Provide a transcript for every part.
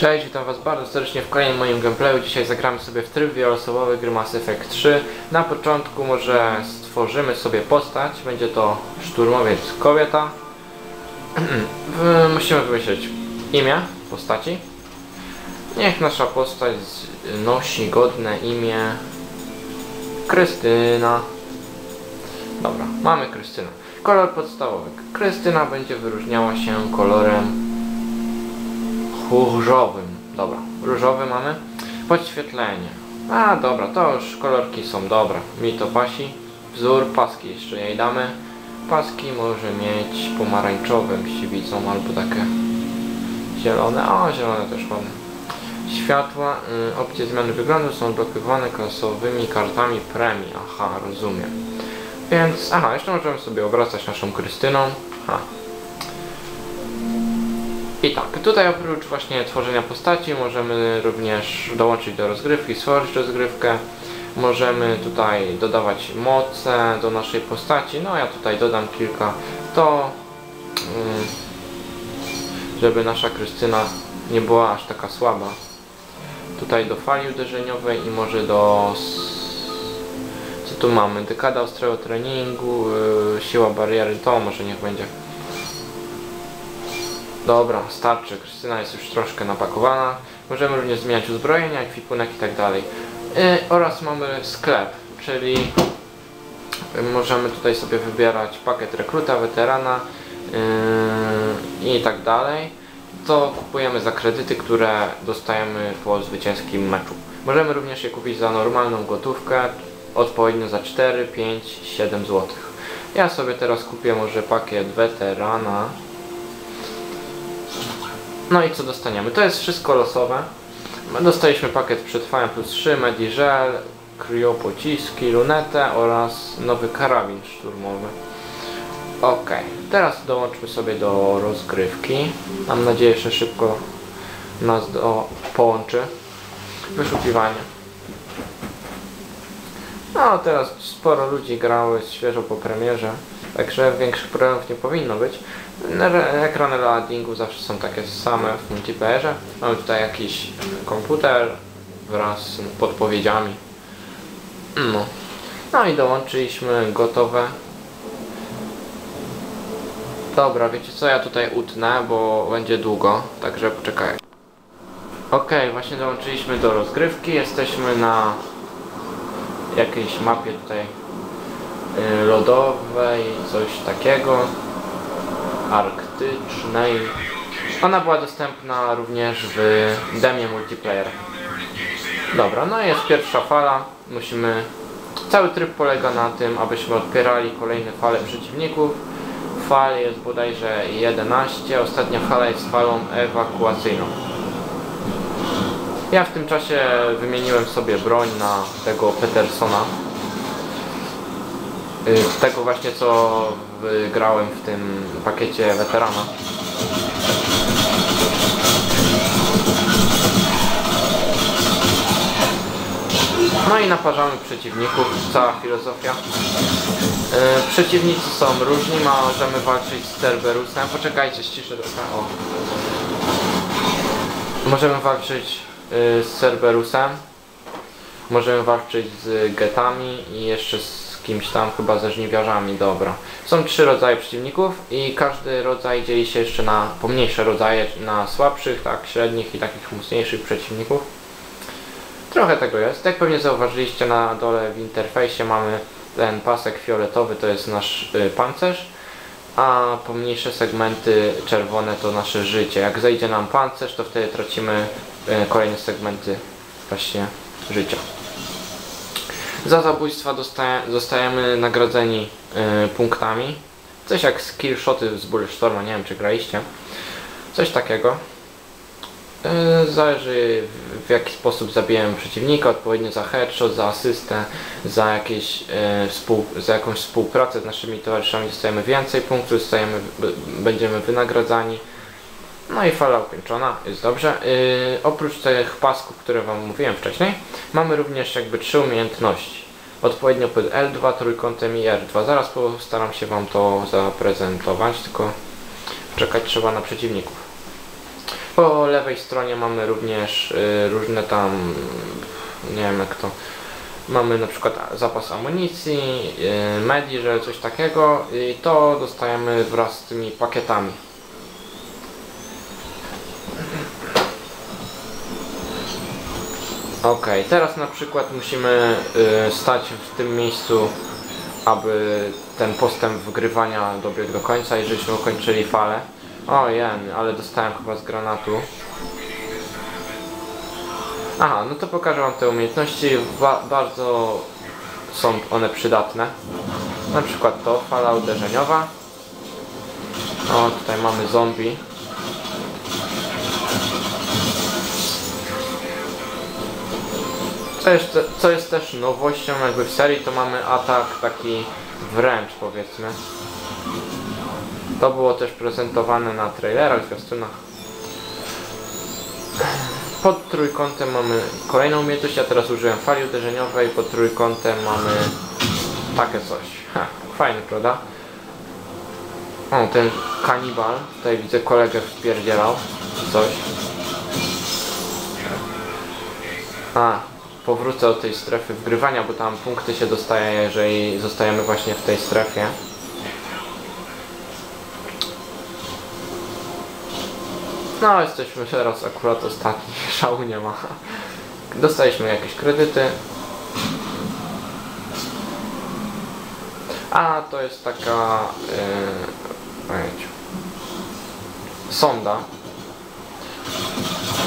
Cześć, witam was bardzo serdecznie w kolejnym moim gameplayu. Dzisiaj zagramy sobie w tryb wieloosobowy gry Mass Effect 3. Na początku może stworzymy sobie postać. Będzie to szturmowiec kobieta. Musimy wymyślić imię postaci. Niech nasza postać nosi godne imię Krystyna. Dobra, mamy Krystynę. Kolor podstawowy. Krystyna będzie wyróżniała się kolorem różowym. Dobra, różowy mamy. Podświetlenie. A dobra, to już kolorki są dobre. Mi to pasi. Wzór, paski jeszcze jej damy. Paski może mieć pomarańczowym siwicą albo takie zielone. O, zielone też ładne. Światła, y, opcje zmiany wyglądu są blokowane klasowymi kartami premii. Aha, rozumiem. Więc, aha, jeszcze możemy sobie obracać naszą Krystyną. Ha, i tak, tutaj oprócz właśnie tworzenia postaci możemy również dołączyć do rozgrywki, stworzyć rozgrywkę. Możemy tutaj dodawać moce do naszej postaci. No ja tutaj dodam kilka. To mm, żeby nasza Krystyna nie była aż taka słaba. Tutaj do fali uderzeniowej i może do co tu mamy? Dekada ostrego treningu, yy, siła bariery, to może niech będzie. Dobra, starczy. Krystyna jest już troszkę napakowana. Możemy również zmieniać uzbrojenia, ekwipunek i tak dalej. Yy, oraz mamy sklep, czyli yy, możemy tutaj sobie wybierać pakiet rekruta, weterana yy, i tak dalej. To kupujemy za kredyty, które dostajemy po zwycięskim meczu. Możemy również je kupić za normalną gotówkę, odpowiednio za 4, 5, 7 zł. Ja sobie teraz kupię może pakiet weterana. No i co dostaniemy? To jest wszystko losowe. Dostaliśmy pakiet przetrwania plus 3, Mediżel, kriopociski, lunetę oraz nowy karabin szturmowy. Ok, teraz dołączmy sobie do rozgrywki. Mam nadzieję, że szybko nas do, połączy. Wyszukiwanie. No, teraz sporo ludzi grały świeżo po premierze, także większych problemów nie powinno być. Re- Ekrany loadingu zawsze są takie same w multiplayerze. Mamy tutaj jakiś komputer wraz z podpowiedziami. No. No i dołączyliśmy gotowe. Dobra, wiecie co, ja tutaj utnę, bo będzie długo, także poczekaj. Okej, właśnie dołączyliśmy do rozgrywki, jesteśmy na jakiejś mapie tutaj y, lodowej, coś takiego, arktycznej. Ona była dostępna również w demie multiplayer. Dobra, no i jest pierwsza fala. Musimy. Cały tryb polega na tym, abyśmy odpierali kolejne fale przeciwników. Fal jest bodajże 11. Ostatnia fala jest falą ewakuacyjną. Ja w tym czasie wymieniłem sobie broń na tego Petersona. Y, Tego właśnie co wygrałem w tym pakiecie weterana. No i naparzamy przeciwników, cała filozofia. Y, Przeciwnicy są różni, możemy walczyć z Cerberusem. Poczekajcie, ściszę trochę. O. Możemy walczyć z Cerberusem. Możemy walczyć z getami i jeszcze z kimś tam, chyba ze żniwiarzami, dobra. Są trzy rodzaje przeciwników i każdy rodzaj dzieli się jeszcze na pomniejsze rodzaje, na słabszych, tak, średnich i takich mocniejszych przeciwników. Trochę tego jest. Jak pewnie zauważyliście na dole w interfejsie mamy ten pasek fioletowy, to jest nasz y, pancerz, a pomniejsze segmenty czerwone to nasze życie. Jak zejdzie nam pancerz, to wtedy tracimy y, kolejne segmenty właśnie życia. Za zabójstwa zostajemy nagrodzeni y, punktami. Coś jak skillshoty z Bulletstorma, nie wiem czy graliście. Coś takiego. Y, zależy w, jaki sposób zabijemy przeciwnika, odpowiednio za headshot, za asystę, za, jakieś, y, współ, za jakąś współpracę z naszymi towarzyszami dostajemy więcej punktów, dostajemy, będziemy wynagradzani. No i fala ukończona, jest dobrze. Yy, oprócz tych pasków, które Wam mówiłem wcześniej, mamy również jakby trzy umiejętności. Odpowiednio pod L2, trójkątem i R2. Zaraz postaram się Wam to zaprezentować, tylko czekać trzeba na przeciwników. Po lewej stronie mamy również y, różne tam, nie wiem jak to, mamy na przykład zapas amunicji, y, medi, że coś takiego i to dostajemy wraz z tymi pakietami. Ok, teraz na przykład musimy y, stać w tym miejscu, aby ten postęp wgrywania dobiegł do końca i żeśmy ukończyli falę. O jen, ale dostałem chyba z granatu. Aha, no to pokażę wam te umiejętności. Ba bardzo są one przydatne. Na przykład to, fala uderzeniowa. O, tutaj mamy zombie. Co jest, co jest też nowością jakby w serii, to mamy atak taki wręcz powiedzmy. To było też prezentowane na trailerach, zwiastunach. Pod trójkątem mamy kolejną umiejętność, ja teraz użyłem fali uderzeniowej, pod trójkątem mamy takie coś. Ha, fajny, prawda? O, ten kanibal, tutaj widzę kolegę wpierdzielał, coś. A, powrócę do tej strefy wgrywania, bo tam punkty się dostaje, jeżeli zostajemy właśnie w tej strefie. No, jesteśmy teraz akurat ostatni, szału nie ma. Dostaliśmy jakieś kredyty. A, to jest taka... Yy, sonda.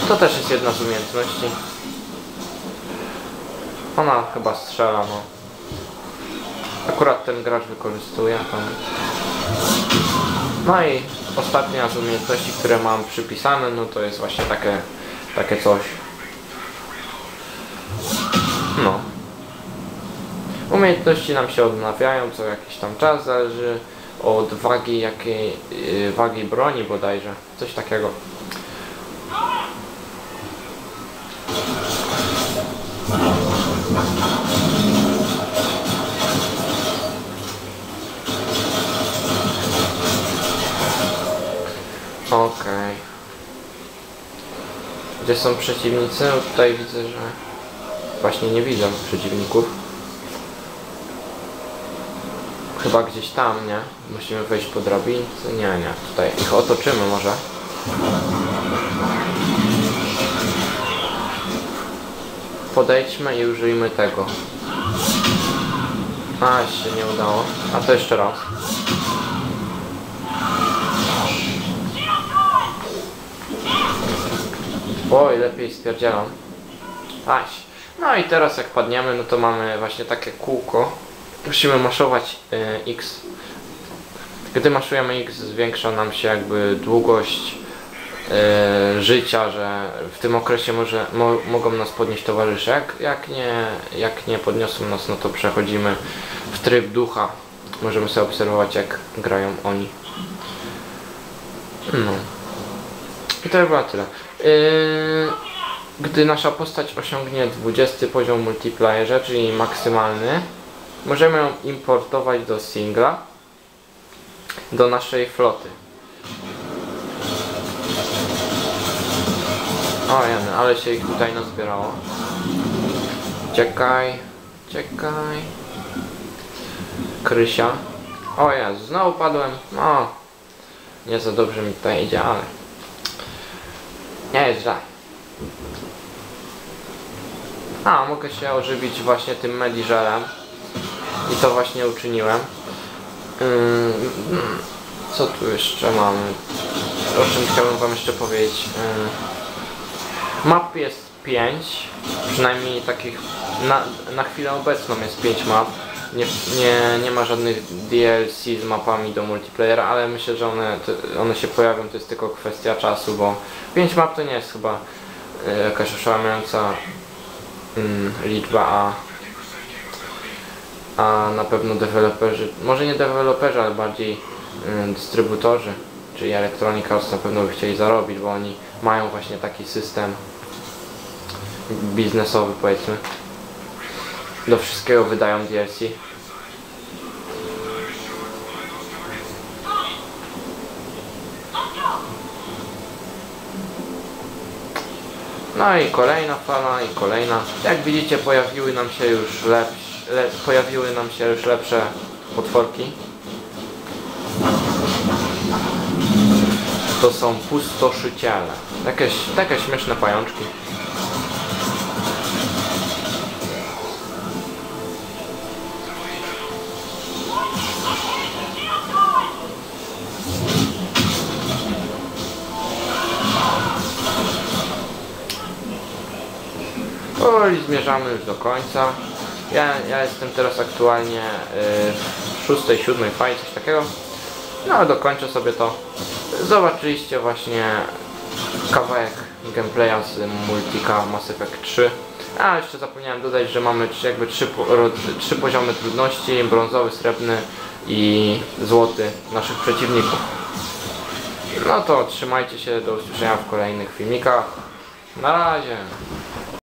To też jest jedna z umiejętności. Ona chyba strzela, no. Akurat ten gracz wykorzystuje tam. No i ostatnia z umiejętności, które mam przypisane, no to jest właśnie takie, takie coś. No. Umiejętności nam się odnawiają co jakiś tam czas, zależy od wagi jakiej, yy, wagi broni bodajże, coś takiego. Gdzie są przeciwnicy? No tutaj widzę, że właśnie nie widzę przeciwników. Chyba gdzieś tam, nie? Musimy wejść po drabince. Nie, nie. Tutaj ich otoczymy może. Podejdźmy i użyjmy tego. A, się nie udało. A to jeszcze raz. Oj, lepiej spierdzielam. Aś. No i teraz jak padniemy, no to mamy właśnie takie kółko. Musimy maszować y, X. Gdy maszujemy X, zwiększa nam się jakby długość y, życia, że w tym okresie może, mo, mogą nas podnieść towarzysze. Jak, jak, nie, jak nie podniosą nas, no to przechodzimy w tryb ducha. Możemy sobie obserwować, jak grają oni. No. I to chyba tyle. Yy, gdy nasza postać osiągnie 20 poziom multiplayerze, czyli maksymalny, możemy ją importować do singla, do naszej floty. O Jany, ale się ich tutaj nazbierało. Czekaj, czekaj. Krysia. O Jezu, znowu padłem. No, nie za dobrze mi tutaj idzie, ale... Nie jest źle. A, mogę się ożywić właśnie tym mediżelem. I to właśnie uczyniłem. Co tu jeszcze mamy? O czym chciałbym wam jeszcze powiedzieć? Map jest 5. Przynajmniej takich na, na chwilę obecną jest 5 map. Nie, nie, nie ma żadnych DLC z mapami do multiplayera, ale myślę, że one, one się pojawią, to jest tylko kwestia czasu, bo 5 map to nie jest chyba e, jakaś oszałamiająca mm, liczba, a, a na pewno deweloperzy, może nie deweloperzy, ale bardziej mm, dystrybutorzy, czyli Electronic Arts na pewno by chcieli zarobić, bo oni mają właśnie taki system biznesowy powiedzmy. Do wszystkiego wydają DLC. No i kolejna fala i kolejna. Jak widzicie pojawiły nam się już lepsze, le, pojawiły nam się już lepsze potworki. To są pustoszyciele. Jakieś, takie śmieszne pajączki. Powoli zmierzamy już do końca. Ja, ja jestem teraz aktualnie y, w szóstej, siódmej fali, coś takiego. No ale dokończę sobie to. Zobaczyliście właśnie kawałek gameplaya z Multika Mass Effect 3. A jeszcze zapomniałem dodać, że mamy jakby trzy, trzy poziomy trudności, brązowy, srebrny i złoty naszych przeciwników. No to trzymajcie się, do usłyszenia w kolejnych filmikach. Na razie.